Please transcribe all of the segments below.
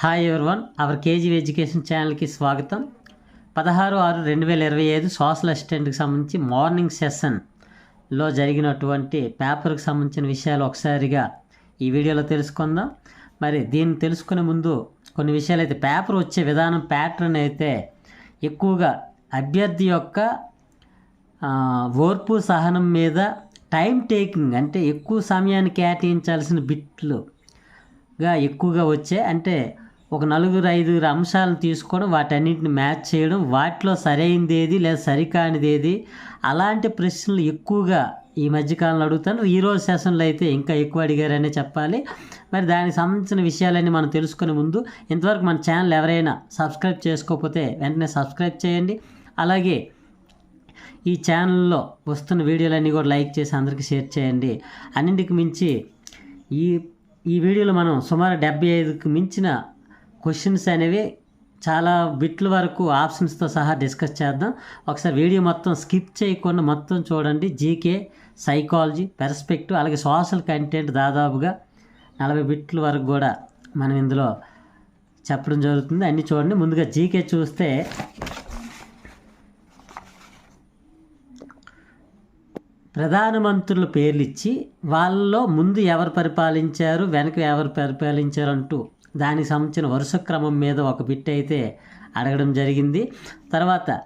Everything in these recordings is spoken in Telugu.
Hi everyone our KG education ఛానల్కి స్వాగతం. పదహారు ఆరు రెండు వేల ఇరవై ఐదు సోషల్ అసిస్టెంట్కి సంబంధించి మార్నింగ్ సెషన్లో జరిగినటువంటి పేపర్కి సంబంధించిన విషయాలు ఒకసారిగా ఈ వీడియోలో తెలుసుకుందాం. మరి దీన్ని తెలుసుకునే ముందు కొన్ని విషయాలు అయితే పేపర్ వచ్చే విధానం ప్యాటర్న్ అయితే ఎక్కువగా అభ్యర్థి యొక్క ఓర్పు సహనం మీద టైం టేకింగ్ అంటే ఎక్కువ సమయాన్ని కేటాయించాల్సిన బిట్లుగా ఎక్కువగా వచ్చాయి. అంటే ఒక నలుగురు ఐదుగురు అంశాలను తీసుకోవడం వాటన్నిటిని మ్యాచ్ చేయడం వాటిలో సరైనది ఏది లేదా సరికానిది ఏది అలాంటి ప్రశ్నలు ఎక్కువగా ఈ మధ్యకాలంలో అడుగుతాను. ఈరోజు సెషన్లో అయితే ఇంకా ఎక్కువ అడిగారనే చెప్పాలి. మరి దానికి సంబంధించిన విషయాలన్నీ మనం తెలుసుకునే ముందు ఇంతవరకు మన ఛానల్ ఎవరైనా సబ్స్క్రైబ్ చేసుకోకపోతే వెంటనే సబ్స్క్రైబ్ చేయండి. అలాగే ఈ ఛానల్లో వస్తున్న వీడియోలన్నీ కూడా లైక్ చేసి అందరికీ షేర్ చేయండి. అన్నింటికి మించి ఈ ఈ వీడియోలో మనం సుమారు డెబ్బై ఐదుకి మించిన క్వశ్చన్స్ అనేవి చాలా బిట్ల వరకు ఆప్షన్స్తో సహా డిస్కస్ చేద్దాం. ఒకసారి వీడియో మొత్తం స్కిప్ చేయకుండా మొత్తం చూడండి. జీకే సైకాలజీ పెర్స్పెక్టివ్ అలాగే సోషల్ కంటెంట్ దాదాపుగా నలభై బిట్ల వరకు కూడా మనం ఇందులో చెప్పడం జరుగుతుంది. అన్నీ చూడండి. ముందుగా జీకే చూస్తే ప్రధానమంత్రుల పేర్లు ఇచ్చి వాళ్ళలో ముందు ఎవరు పరిపాలించారు వెనక ఎవరు పరిపాలించారు అంటూ దానికి సంబంధించిన వరుస క్రమం మీద ఒక బిట్ అయితే అడగడం జరిగింది. తర్వాత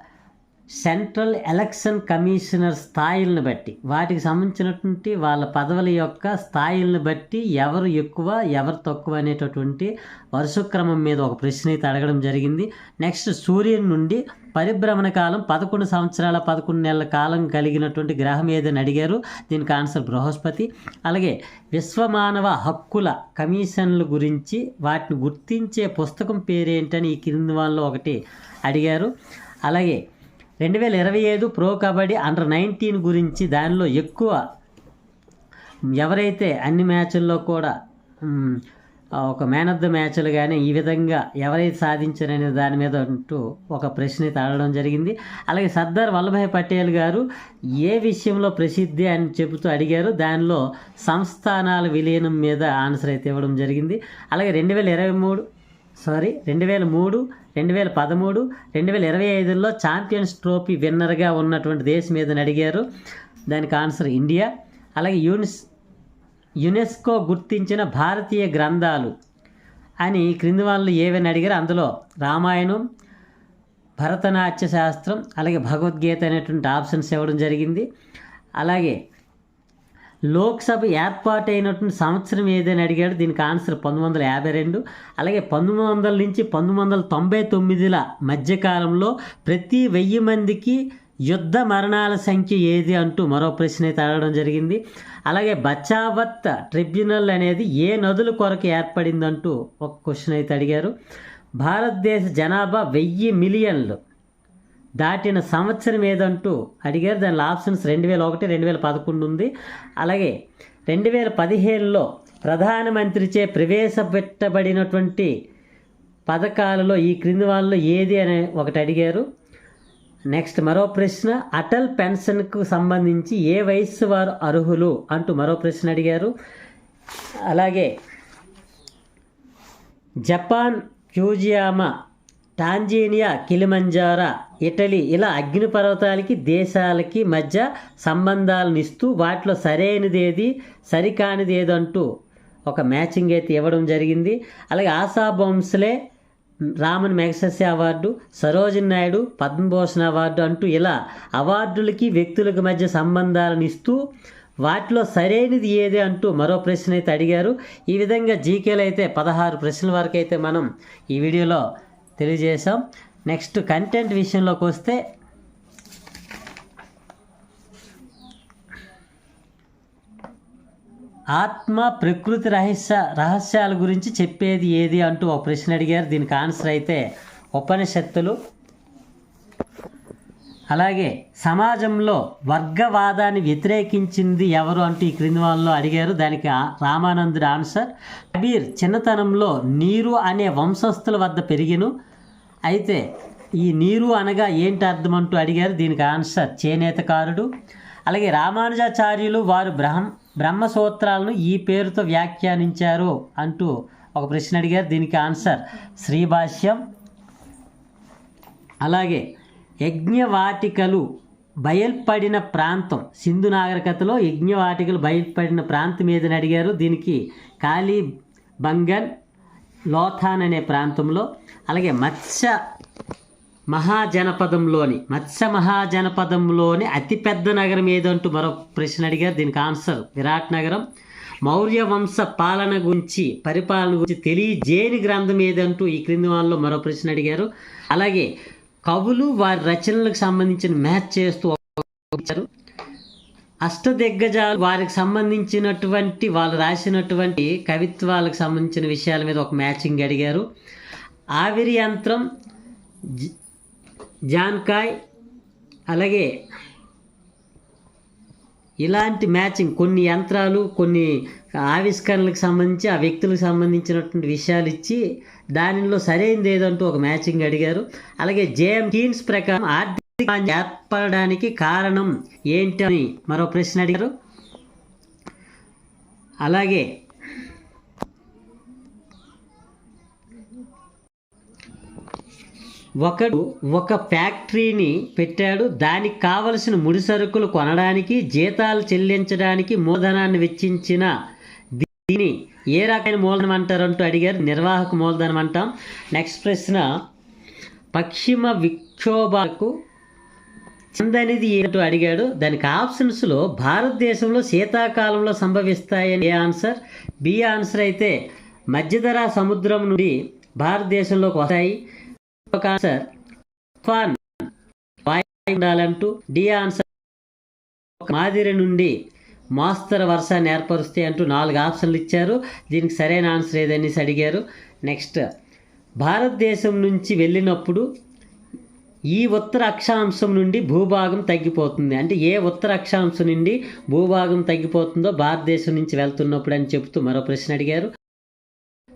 సెంట్రల్ ఎలక్షన్ కమిషనర్ స్థాయిలను బట్టి వాటికి సంబంధించినటువంటి వాళ్ళ పదవుల యొక్క స్థాయిలను బట్టి ఎవరు ఎక్కువ ఎవరు తక్కువ అనేటటువంటి వరుస క్రమం మీద ఒక ప్రశ్న అయితే అడగడం జరిగింది. నెక్స్ట్ సూర్యుని నుండి పరిభ్రమణ కాలం పదకొండు సంవత్సరాల పదకొండు నెలల కాలం కలిగినటువంటి గ్రహం ఏదని అడిగారు. దీనికి ఆన్సర్ బృహస్పతి. అలాగే విశ్వమానవ హక్కుల కమిషన్ల గురించి వాటిని గుర్తించే పుస్తకం పేరేంటని ఈ క్రింది వాళ్ళలో ఒకటి అడిగారు. అలాగే రెండు వేల ఇరవై ఐదు ప్రో కబడ్డీ అండర్ నైన్టీన్ గురించి దానిలో ఎక్కువ ఎవరైతే అన్ని మ్యాచ్ల్లో కూడా ఒక మ్యాన్ ఆఫ్ ద మ్యాచ్లు కానీ ఈ విధంగా ఎవరైతే సాధించారనే దాని మీద అంటూ ఒక ప్రశ్న తాడడం జరిగింది. అలాగే సర్దార్ వల్లభాయ్ పటేల్ గారు ఏ విషయంలో ప్రసిద్ధి అని చెబుతూ అడిగారు. దానిలో సంస్థానాల విలీనం మీద ఆన్సర్ అయితే ఇవ్వడం జరిగింది. అలాగే రెండు వేల ఇరవై మూడు సారీ రెండు వేల మూడు రెండు వేల పదమూడు రెండు వేల ఇరవై ఐదులో ఛాంపియన్స్ ట్రోఫీ విన్నర్గా ఉన్నటువంటి దేశం ఏదని అడిగారు. దానికి ఆన్సర్ ఇండియా. అలాగే యూనిస్ యునెస్కో గుర్తించిన భారతీయ గ్రంథాలు అని క్రింది వాళ్ళు ఏవని అడిగారు? అందులో రామాయణం భరతనాట్య శాస్త్రం అలాగే భగవద్గీత అనేటువంటి ఆప్షన్స్ ఇవ్వడం జరిగింది. అలాగే లోక్సభ ఏర్పాటైనటువంటి సంవత్సరం ఏదని అడిగాడు. దీనికి ఆన్సర్ పంతొమ్మిది వందల యాభై రెండు. అలాగే పంతొమ్మిది వందల నుంచి పంతొమ్మిది వందల తొంభై తొమ్మిదిల మధ్యకాలంలో ప్రతి వెయ్యి మందికి యుద్ధ మరణాల సంఖ్య ఏది అంటూ మరో ప్రశ్న అయితే అడగడం జరిగింది. అలాగే బచావత్ ట్రిబ్యునల్ అనేది ఏ నదుల కొరకు ఏర్పడిందంటూ ఒక క్వశ్చన్ అయితే అడిగారు. భారతదేశ జనాభా వెయ్యి మిలియన్లు. దాటిన సంవత్సరం ఏదంటూ అడిగారు. దానిలో ఆప్షన్స్ రెండు వేల ఒకటి రెండు వేల పదకొండు ఉంది. అలాగే రెండు వేల పదిహేనులో ప్రధానమంత్రిచే ప్రవేశపెట్టబడినటువంటి పథకాలలో ఈ క్రింది వాళ్ళలో ఏది అని ఒకటి అడిగారు. నెక్స్ట్ మరో ప్రశ్న అటల్ పెన్షన్కు సంబంధించి ఏ వయస్సు వారు అర్హులు అంటూ మరో ప్రశ్న అడిగారు. అలాగే Japan Fujiyama Tanzania Kilimanjaro Italy ఇలా అగ్నిపర్వతాలకి దేశాలకి మధ్య సంబంధాలను ఇస్తూ వాటిలో సరైనది ఏది సరికానిది ఏదంటూ అంటూ ఒక మ్యాచింగ్ అయితే ఇవ్వడం జరిగింది. అలాగే ఆశా బొంస్లే రామన్ మెగసెస్సే అవార్డు సరోజన్ నాయుడు పద్మభూషణ్ అవార్డు అంటూ ఇలా అవార్డులకి వ్యక్తులకు మధ్య సంబంధాలను ఇస్తూ వాటిలో సరైనది ఏది అంటూ మరో ప్రశ్న అయితే అడిగారు. ఈ విధంగా జీకేలో అయితే పదహారు ప్రశ్నల వరకు అయితే మనం ఈ వీడియోలో తెలియజేశాం. నెక్స్ట్ కంటెంట్ విషయంలోకి వస్తే ఆత్మ ప్రకృతి రహస్య రహస్యాల గురించి చెప్పేది ఏది అంటూ ఒక ప్రశ్న అడిగారు. దీనికి ఆన్సర్ అయితే ఉపనిషత్తులు అలాగే సమాజంలో వర్గవాదాన్ని వ్యతిరేకించింది ఎవరు అంటూ ఈ క్రింది వాళ్ళలో అడిగారు. దానికి ఆ- రామానందుడి ఆన్సర్. కబీర్ చిన్నతనంలో నీరు అనే వంశస్థుల వద్ద పెరిగిను. అయితే ఈ నీరు అనగా ఏంటి అర్థం అంటూ అడిగారు. దీనికి ఆన్సర్ చేనేతకారుడు. అలాగే రామానుజాచార్యులు వారు బ్రహ్మ బ్రహ్మసూత్రాలను ఈ పేరుతో వ్యాఖ్యానించారు అంటూ ఒక ప్రశ్న అడిగారు. దీనికి ఆన్సర్ శ్రీభాష్యం. అలాగే యజ్ఞవాటికలు బయల్పడిన ప్రాంతం. సింధు నాగరికతలో యజ్ఞవాటికలు బయల్పడిన ప్రాంతం ఏదని అడిగారు. దీనికి కాళీ బంగన్ లోథాన్ అనే ప్రాంతంలో అలాగే మత్స్య మహాజనపదంలోని మత్స్య మహాజనపదంలోని అతిపెద్ద నగరం ఏదంటూ మరో ప్రశ్న అడిగారు. దీనికి ఆన్సర్ విరాట్ నగరం. మౌర్య వంశ పాలన గురించి పరిపాలన గురించి తెలియజేని గ్రంథం ఏదంటూ ఈ క్రింది వాళ్ళలో మరో ప్రశ్న అడిగారు. అలాగే కవులు వారి రచనలకు సంబంధించిన మ్యాచ్ చేస్తూ ఇచ్చారు అష్టదిగ్గజాలు వారికి సంబంధించినటువంటి వాళ్ళు రాసినటువంటి కవిత్వాలకు సంబంధించిన విషయాల మీద ఒక మ్యాచింగ్ అడిగారు. ఆవిరి యంత్రం జ- జాన్కాయ్ అలాగే ఇలాంటి మ్యాచింగ్ కొన్ని యంత్రాలు కొన్ని ఆవిష్కరణలకు సంబంధించి ఆ వ్యక్తులకు సంబంధించినటువంటి విషయాలు ఇచ్చి దానిలో సరైనది ఏదంటూ ఒక మ్యాచింగ్ అడిగారు. అలాగే జేఎం కీన్స్ ప్రకారం ఆర్థిక ఏర్పడడానికి కారణం ఏంటి అని మరో ప్రశ్న అడిగారు. అలాగే ఒకడు ఒక ఫ్యాక్టరీని పెట్టాడు. దానికి కావలసిన ముడి సరుకులు కొనడానికి జీతాలు చెల్లించడానికి మూలధనాన్ని వెచ్చించిన దీన్ని ఏ రకమైన మూలధనం అంటారు అంటూ అడిగారు. నిర్వాహక మూలధనం అంటాం. నెక్స్ట్ ప్రశ్న పశ్చిమ విక్షోభాలకు చెందనిది ఏంటో అడిగాడు. దానికి ఆప్షన్స్లో భారతదేశంలో శీతాకాలంలో సంభవిస్తాయని ఏ ఆన్సర్? బి ఆన్సర్ అయితే మధ్యధరా సముద్రం నుండి భారతదేశంలోకి వస్తాయి. ఒక ఆన్సర్ ఫన్ వాయు ఉండాలంటూ డి ఆన్సర్ ఒక మాదిరి నుండి మాస్తర వర్షాన్ని ఏర్పరుస్తే అంటూ నాలుగు ఆప్షన్లు ఇచ్చారు. దీనికి సరైన ఆన్సర్ ఏదనేసి అడిగారు. నెక్స్ట్ భారతదేశం నుంచి వెళ్ళినప్పుడు ఈ ఉత్తర అక్షాంశం నుండి భూభాగం తగ్గిపోతుంది. అంటే ఏ ఉత్తర అక్షాంశం నుండి భూభాగం తగ్గిపోతుందో భారతదేశం నుంచి వెళ్తున్నప్పుడు అని చెబుతూ మరో ప్రశ్న అడిగారు.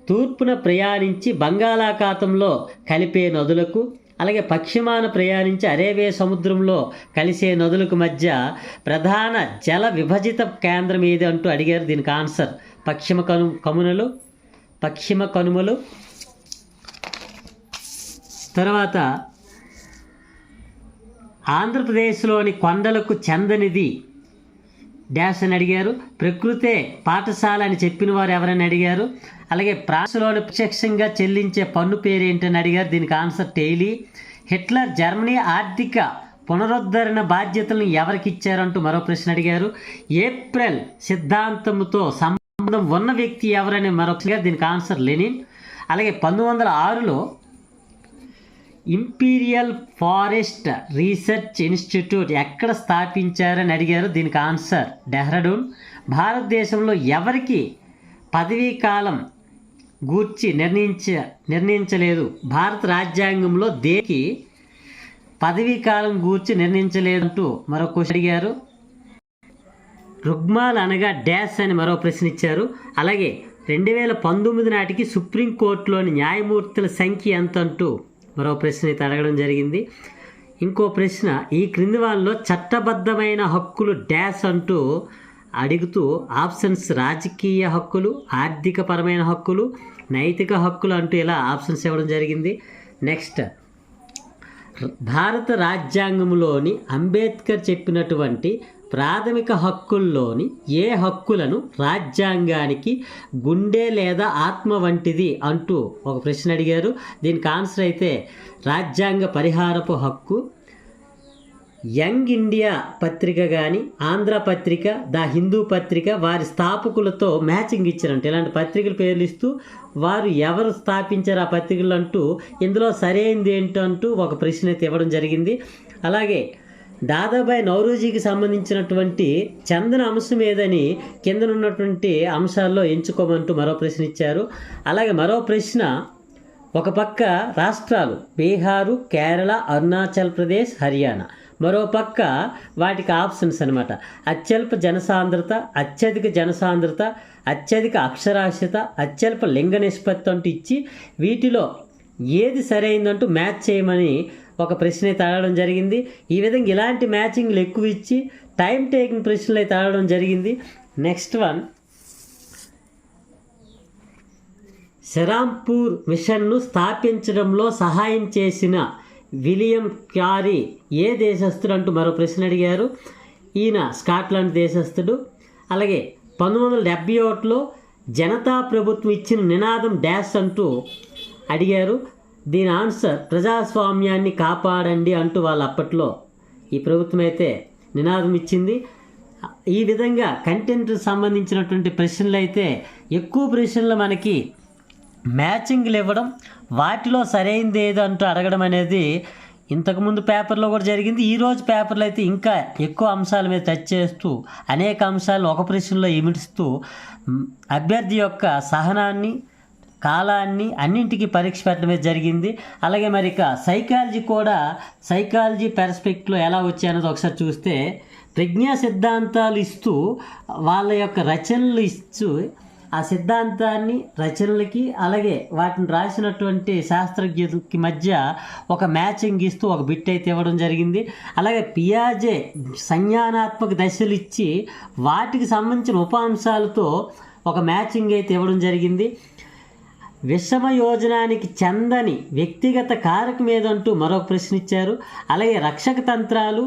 తూర్పున ప్రయాణించి బంగాళాఖాతంలో కలిపే నదులకు అలాగే పశ్చిమాన ప్రయాణించి అరేబియా సముద్రంలో కలిసే నదులకు మధ్య ప్రధాన జల విభజిత కేంద్రం ఏది అంటూ అడిగారు. దీనికి ఆన్సర్ పశ్చిమ కను కమునలు పశ్చిమ కనుమలు. తర్వాత ఆంధ్రప్రదేశ్లోని కొండలకు చెందనిది డాష్ అని అడిగారు. ప్రకృతే పాఠశాల అని చెప్పిన వారు ఎవరని అడిగారు. అలాగే ఫ్రాన్స్లోని ప్రత్యక్షంగా చెల్లించే పన్ను పేరు ఏంటని అడిగారు. దీనికి ఆన్సర్ టెయిలీ. హిట్లర్ జర్మనీ ఆర్థిక పునరుద్ధరణ బాధ్యతలను ఎవరికి ఇచ్చారంటూ మరో ప్రశ్న అడిగారు. ఏప్రిల్ సిద్ధాంతంతో సంబంధం ఉన్న వ్యక్తి ఎవరని మరొకగా దీనికి ఆన్సర్ లెనిన్. అలాగే పంతొమ్మిది వందల ఆరులో ఇంపీరియల్ ఫారెస్ట్ రీసెర్చ్ ఇన్స్టిట్యూట్ ఎక్కడ స్థాపించారని అడిగారు. దీనికి ఆన్సర్ డెహ్రాడూన్. భారతదేశంలో ఎవరికి పదవీ కాలం గూర్చి నిర్ణయించ నిర్ణయించలేదు. భారత రాజ్యాంగంలో దేనికి పదవీ కాలం గూర్చి నిర్ణయించలేదంటూ మరో క్వశ్చన్ అడిగారు. రుగ్మాల్ అనగా డ్యాష్ అని మరో ప్రశ్న ఇచ్చారు. అలాగే రెండు వేల పంతొమ్మిది నాటికి సుప్రీంకోర్టులోని న్యాయమూర్తుల సంఖ్య ఎంత అంటూ మరో ప్రశ్న అయితే అడగడం జరిగింది. ఇంకో ప్రశ్న ఈ క్రింది వాళ్ళలో చట్టబద్ధమైన హక్కులు డ్యాష్ అంటూ అడుగుతూ ఆప్షన్స్ రాజకీయ హక్కులు ఆర్థికపరమైన హక్కులు నైతిక హక్కులు అంటూ ఇలా ఆప్షన్స్ ఇవ్వడం జరిగింది. నెక్స్ట్ భారత రాజ్యాంగంలోని అంబేద్కర్ చెప్పినటువంటి ప్రాథమిక హక్కుల్లోని ఏ హక్కులను రాజ్యాంగానికి గుండె లేదా ఆత్మ వంటిది అంటూ ఒక ప్రశ్న అడిగారు. దీనికి ఆన్సర్ అయితే రాజ్యాంగ పరిహారపు హక్కు యంగ్ ఇండియా పత్రిక కానీ ఆంధ్ర పత్రిక ద హిందూ పత్రిక వారి స్థాపకులతో మ్యాచింగ్ ఇచ్చారంట. ఇలాంటి పత్రికల పేర్లు ఇస్తూ వారు ఎవరు స్థాపించారు ఆ పత్రికలు అంటూ ఇందులో సరైనది ఏంటంటూ ఒక ప్రశ్న అయితే ఇవ్వడం జరిగింది. అలాగే దాదాబాయి నౌరోజీకి సంబంధించినటువంటి చందన అంశం ఏదని కిందనున్నటువంటి అంశాల్లో ఎంచుకోమంటూ మరో ప్రశ్న ఇచ్చారు. అలాగే మరో ప్రశ్న ఒక పక్క రాష్ట్రాలు బీహారు కేరళ అరుణాచల్ ప్రదేశ్ హర్యానా. మరో పక్క వాటికి ఆప్షన్స్ అనమాట అత్యల్ప జనసాంద్రత అత్యధిక జనసాంద్రత అత్యధిక అక్షరాస్యత అత్యల్ప లింగ నిష్పత్తి అంటూ ఇచ్చి వీటిలో ఏది సరైందంటూ మ్యాచ్ చేయమని ఒక ప్రశ్న అయితే అడగడం జరిగింది. ఈ విధంగా ఇలాంటి మ్యాచింగ్లు ఎక్కువ ఇచ్చి టైం టేకింగ్ ప్రశ్నలు అయితే అడగడం జరిగింది. Next one. శరాంపూర్ మిషన్ను స్థాపించడంలో సహాయం చేసిన విలియం క్యారీ ఏ దేశస్థుడు అంటూ మరో ప్రశ్న అడిగారు. ఈయన స్కాట్లాండ్ దేశస్థుడు. అలాగే పంతొమ్మిది వందల డెబ్బై ఒకటిలో జనతా ప్రభుత్వం ఇచ్చిన నినాదం డ్యాష్ అంటూ అడిగారు. దీని ఆన్సర్ ప్రజాస్వామ్యాన్ని కాపాడండి అంటూ వాళ్ళు అప్పట్లో ఈ ప్రభుత్వం అయితే నినాదం ఇచ్చింది. ఈ విధంగా కంటెంట్ సంబంధించినటువంటి ప్రశ్నలు అయితే ఎక్కువ ప్రశ్నలు మనకి మ్యాచింగ్లు ఇవ్వడం వాటిలో సరైనది ఏదో అంటూ అడగడం అనేది ఇంతకుముందు పేపర్లో కూడా జరిగింది. ఈరోజు పేపర్లో అయితే ఇంకా ఎక్కువ అంశాల మీద టచ్ చేస్తూ అనేక అంశాలను ఒక ప్రశ్నలో ఇమిడిస్తూ అభ్యర్థి యొక్క సహనాన్ని కాలాన్ని అన్నింటికి పరీక్ష పెట్టడమే జరిగింది. అలాగే మరి ఇక సైకాలజీ కూడా సైకాలజీ పెర్స్పెక్ట్లో ఎలా వచ్చాయన్నది ఒకసారి చూస్తే ప్రజ్ఞా సిద్ధాంతాలు ఇస్తూ వాళ్ళ యొక్క రచనలు ఇస్తూ ఆ సిద్ధాంతాన్ని రచనలకి అలాగే వాటిని రాసినటువంటి శాస్త్రజ్ఞులకి మధ్య ఒక మ్యాచింగ్ ఇస్తూ ఒక బిట్ అయితే ఇవ్వడం జరిగింది. అలాగే పియాజే సంజ్ఞానాత్మక దశలు ఇచ్చి వాటికి సంబంధించిన ఉపాంశాలతో ఒక మ్యాచింగ్ అయితే ఇవ్వడం జరిగింది. విషమ యోజనానికి చెందని వ్యక్తిగత కారకం ఏదంటూ మరొక ప్రశ్న ఇచ్చారు అలాగే రక్షక తంత్రాలు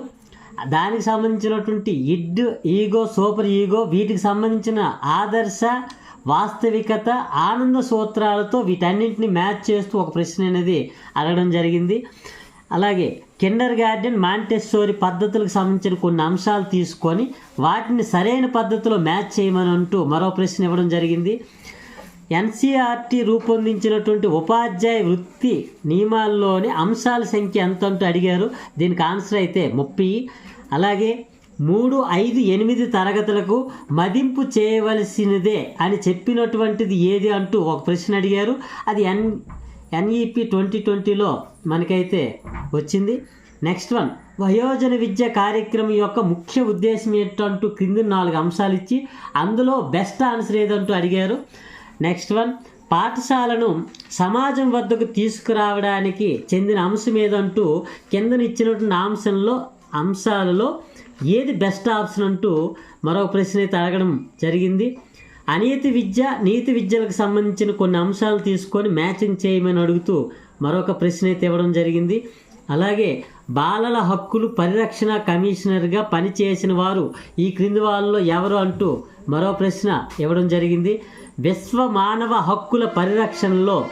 దానికి సంబంధించినటువంటి ఇడ్ ఈగో సూపర్ ఈగో వీటికి సంబంధించిన ఆదర్శ వాస్తవికత ఆనంద సూత్రాలతో వీటన్నింటిని మ్యాచ్ చేస్తూ ఒక ప్రశ్న అనేది అడగడం జరిగింది. అలాగే కిండర్ గార్డెన్ మాంటెస్సోరి పద్ధతులకు సంబంధించిన కొన్ని అంశాలు తీసుకొని వాటిని సరైన పద్ధతిలో మ్యాచ్ చేయమని అంటూ మరో ప్రశ్న ఇవ్వడం జరిగింది. ఎన్సీఆర్టీ రూపొందించినటువంటి ఉపాధ్యాయ వృత్తి నియమాల్లోని అంశాల సంఖ్య ఎంత అంటూ అడిగారు. దీనికి ఆన్సర్ అయితే ముప్పై. అలాగే మూడు ఐదు ఎనిమిది తరగతులకు మదింపు చేయవలసినదే అని చెప్పినటువంటిది ఏది అంటూ ఒక ప్రశ్న అడిగారు. అది ఎన్ ఎన్ఈపి ట్వంటీ ట్వంటీలో మనకైతే వచ్చింది. నెక్స్ట్ వన్ వయోజన విద్య కార్యక్రమం యొక్క ముఖ్య ఉద్దేశం ఏంటంటూ క్రింది నాలుగు అంశాలు ఇచ్చి అందులో బెస్ట్ ఆన్సర్ ఏదంటూ అడిగారు. నెక్స్ట్ వన్ పాఠశాలను సమాజం వద్దకు తీసుకురావడానికి చెందిన అంశం ఏదంటూ కిందనిచ్చినటువంటి అంశంలో అంశాలలో ఏది బెస్ట్ ఆప్షన్ అంటూ మరొక ప్రశ్న అయితే అడగడం జరిగింది. అనీతి విద్య నీతి విద్యలకు సంబంధించిన కొన్ని అంశాలు తీసుకొని మ్యాచింగ్ చేయమని అడుగుతూ మరొక ప్రశ్న అయితే ఇవ్వడం జరిగింది. అలాగే బాలల హక్కులు పరిరక్షణ కమిషనర్గా పనిచేసిన వారు ఈ క్రింది వాళ్ళలో ఎవరు అంటూ మరో ప్రశ్న ఇవ్వడం జరిగింది. విశ్వ మానవ హక్కుల పరిరక్షణలో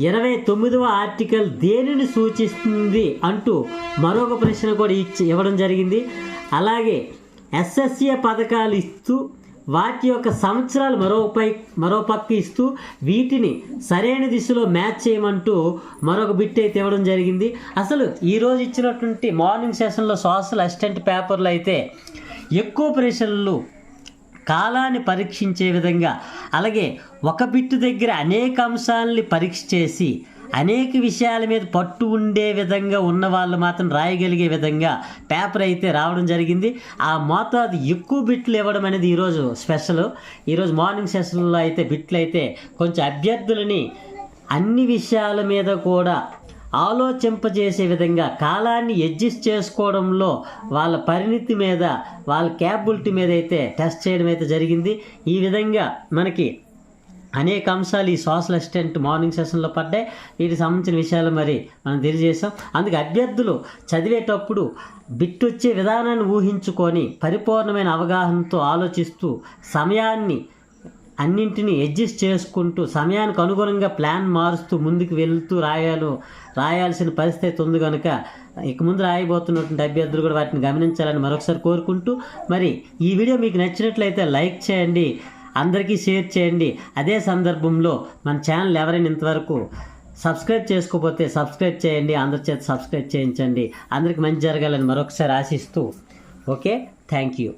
ఇరవై తొమ్మిదవ ఆర్టికల్ దేనిని సూచిస్తుంది అంటూ మరొక ప్రశ్న కూడా ఇచ్చి ఇవ్వడం జరిగింది. అలాగే ఎస్ఎస్ఏ పథకాలు ఇస్తూ వాటి యొక్క సంవత్సరాలు మరోపై మరో పక్క ఇస్తూ వీటిని సరైన దిశలో మ్యాచ్ చేయమంటూ మరొక బిట్ అయితే ఇవ్వడం జరిగింది. అసలు ఈరోజు ఇచ్చినటువంటి మార్నింగ్ సెషన్లో సోషల్ అసిస్టెంట్ పేపర్లు అయితే ఎక్కువ ప్రశ్నలు కాలాన్ని పరీక్షించే విధంగా అలాగే ఒక బిట్టు దగ్గర అనేక అంశాలని పరీక్ష చేసి అనేక విషయాల మీద పట్టు ఉండే విధంగా ఉన్న వాళ్ళు మాత్రం రాయగలిగే విధంగా పేపర్ అయితే రావడం జరిగింది. ఆ మోతాదు ఎక్కువ బిట్లు ఇవ్వడం అనేది ఈరోజు స్పెషల్. ఈరోజు మార్నింగ్ సెషన్లో అయితే బిట్లు అయితే కొంచెం అభ్యర్థులని అన్ని విషయాల మీద కూడా ఆలోచింపజేసే విధంగా కాలాన్ని అడ్జస్ట్ చేసుకోవడంలో వాళ్ళ పరిణితి మీద వాళ్ళ క్యాపబిలిటీ మీద అయితే టెస్ట్ చేయడం అయితే జరిగింది. ఈ విధంగా మనకి అనేక అంశాలు ఈ సోషల్ అసిస్టెంట్ మార్నింగ్ సెషన్లో పడ్డాయి. వీటికి సంబంధించిన విషయాలు మరి మనం తెలియజేసాం అందుకే అభ్యర్థులు చదివేటప్పుడు బిట్టొచ్చే విధానాన్ని ఊహించుకొని పరిపూర్ణమైన అవగాహనతో ఆలోచిస్తూ సమయాన్ని అన్నింటినీ అడ్జస్ట్ చేసుకుంటూ సమయానికి అనుగుణంగా ప్లాన్ మారుస్తూ ముందుకు వెళ్తూ రాయాలు రాయాల్సిన పరిస్థితి ఉంది కనుక ఇక ముందు రాయబోతున్నటువంటి అభ్యర్థులు కూడా వాటిని గమనించాలని మరొకసారి కోరుకుంటూ మరి ఈ వీడియో మీకు నచ్చినట్లయితే లైక్ చేయండి. అందరికీ షేర్ చేయండి. అదే సందర్భంలో మన ఛానల్ ఎవరైనా ఇంతవరకు సబ్స్క్రైబ్ చేసుకోకపోతే సబ్స్క్రైబ్ చేయండి. అందరి చేత సబ్స్క్రైబ్ చేయించండి. అందరికి మంచి జరగాలని మరొకసారి ఆశిస్తూ. ఓకే? Thank you.